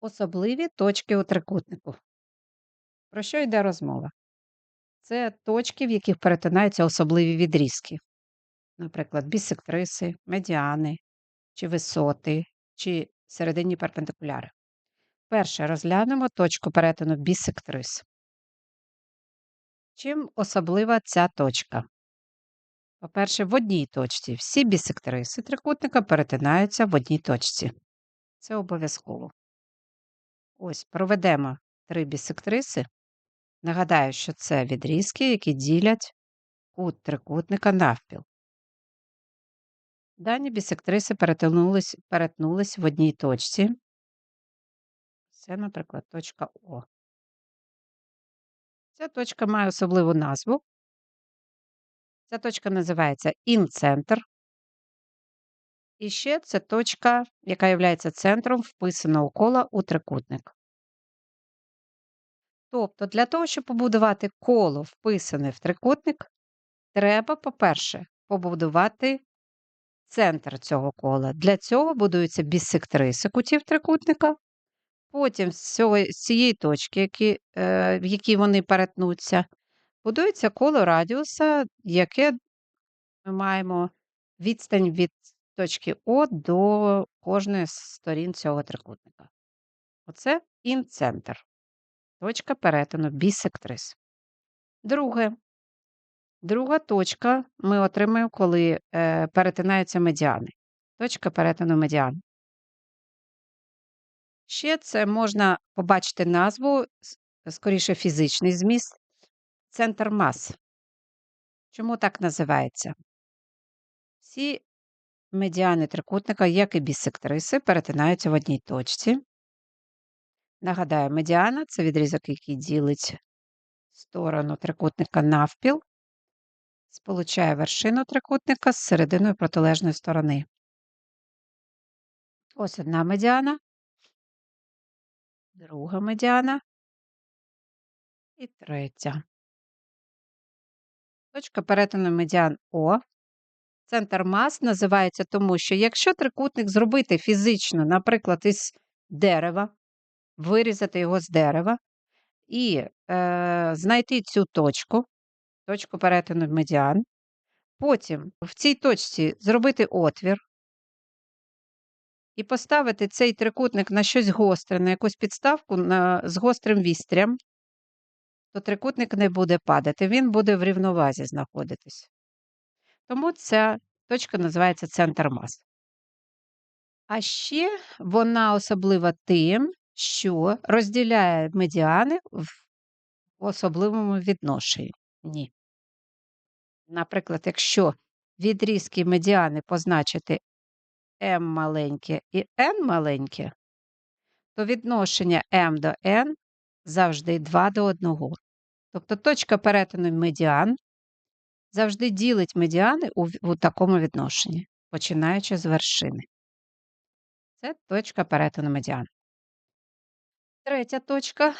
Особливі точки у трикутнику. Про що йде розмова? Це точки, в яких перетинаються особливі відрізки, наприклад, бісектриси, медіани, чи висоти, чи серединні перпендикуляри. Перше розглянемо точку перетину бісектрис. Чим особлива ця точка? По-перше, в одній точці всі бісектриси трикутника перетинаються в одній точці. Це обов'язково. Ось проведемо три бісектриси. Нагадаю, що це відрізки, які ділять кут трикутника навпіл. Дані бісектриси перетнулись, перетнулись в одній точці. Це, наприклад, точка О. Ця точка має особливу назву. Ця точка називається інцентр. І ще це точка, яка є центром вписаного кола у трикутник. Тобто, для того, щоб побудувати коло, вписане в трикутник, треба, по-перше, побудувати центр цього кола. Для цього будуються бісектриси кутів трикутника. Потім з цієї точки, які, е, в якій вони перетнуться, будується коло радіуса, яке ми маємо відстань від точки О до кожної з сторін цього трикутника. Оце інцентр. Точка перетину бісектрис. Друге. Друга точка ми отримаємо, коли е, перетинаються медіани. Точка перетину медіан. Ще це можна побачити назву, скоріше фізичний зміст, центр мас. Чому так називається? Всі медіани трикутника, як і бісектриси, перетинаються в одній точці. Нагадаю, медіана це відрізок, який ділить сторону трикутника навпіл, сполучає вершину трикутника з серединою протилежної сторони. Ось одна медіана, друга медіана і третя. Точка перетину медіан О. Центр мас називається тому, що якщо трикутник зробити фізично, наприклад, із дерева, вирізати його з дерева і е, знайти цю точку, точку перетину медіан. Потім в цій точці зробити отвір і поставити цей трикутник на щось гостре, на якусь підставку на, з гострим вістрям, то трикутник не буде падати, він буде в рівновазі знаходитись. Тому ця точка називається центр мас. А ще вона особлива тим, що розділяє медіани в особливому відношенні. Ні. Наприклад, якщо відрізки медіани позначити m маленьке і n маленьке, то відношення m до n завжди 2 до 1. Тобто точка перетину медіан завжди ділить медіани у, у такому відношенні, починаючи з вершини. Це точка перетину медіан. Третя точка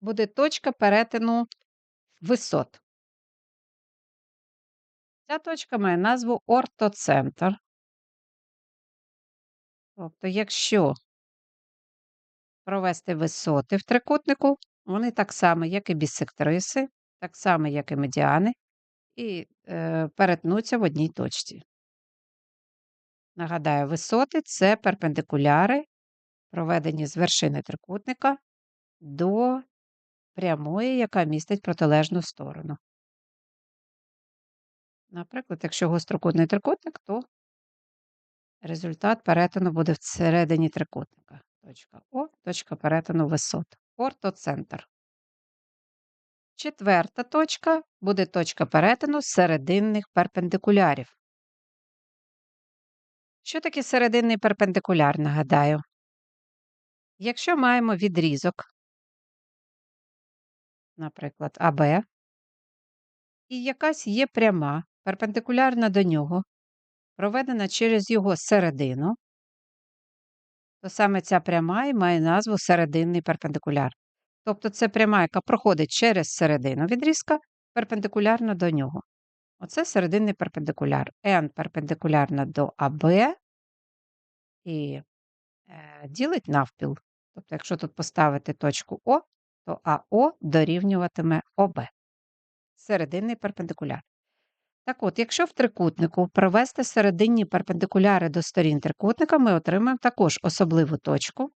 буде точка перетину висот. Ця точка має назву ортоцентр. Тобто, якщо провести висоти в трикутнику, вони так само, як і бісектриси, так само, як і медіани, і е, перетнуться в одній точці. Нагадаю, висоти це перпендикуляри проведені з вершини трикутника до прямої, яка містить протилежну сторону. Наприклад, якщо гострокутний трикутник, то результат перетину буде всередині трикутника. Точка О, точка перетину висот. Ортоцентр. Четверта точка буде точка перетину серединних перпендикулярів. Що таке серединний перпендикуляр, нагадаю? Якщо маємо відрізок, наприклад, АБ, і якась є пряма, перпендикулярна до нього, проведена через його середину, то саме ця пряма і має назву серединний перпендикуляр. Тобто це пряма, яка проходить через середину відрізка, перпендикулярно до нього. Оце серединний перпендикуляр. N перпендикулярна до АБ і е, ділить навпіл. Тобто, якщо тут поставити точку О, то АО дорівнюватиме ОБ. Серединний перпендикуляр. Так от, якщо в трикутнику провести серединні перпендикуляри до сторін трикутника, ми отримаємо також особливу точку,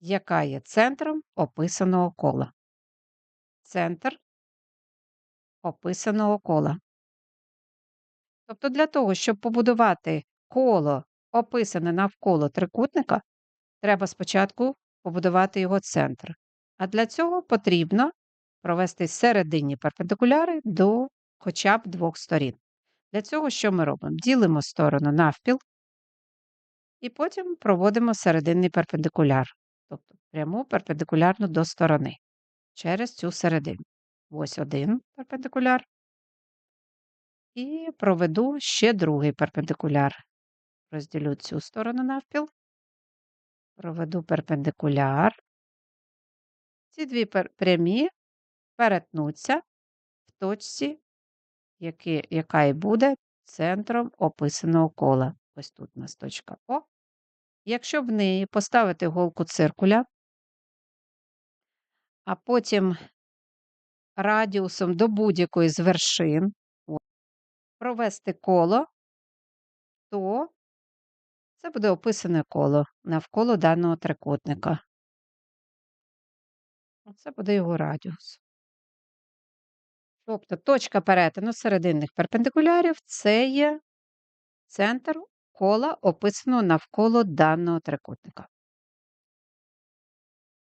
яка є центром описаного кола. Центр описаного кола. Тобто для того, щоб побудувати коло, описане навколо трикутника, треба спочатку побудувати його центр. А для цього потрібно провести серединні перпендикуляри до хоча б двох сторін. Для цього що ми робимо? Ділимо сторону навпіл і потім проводимо серединний перпендикуляр, тобто пряму перпендикулярну до сторони через цю середину. Ось один перпендикуляр. І проведу ще другий перпендикуляр. Розділю цю сторону навпіл, проведу перпендикуляр. Ці дві прямі перетнуться в точці, які, яка і буде центром описаного кола. Ось тут у нас точка О. Якщо в неї поставити голку циркуля, а потім радіусом до будь-якої з вершин провести коло, то це буде описане коло навколо даного трикутника. Це буде його радіус. Тобто точка перетину серединних перпендикулярів це є центр кола, описано навколо даного трикутника.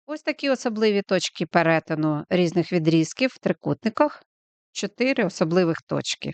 Ось такі особливі точки перетину різних відрізків в трикутниках, чотири особливих точки.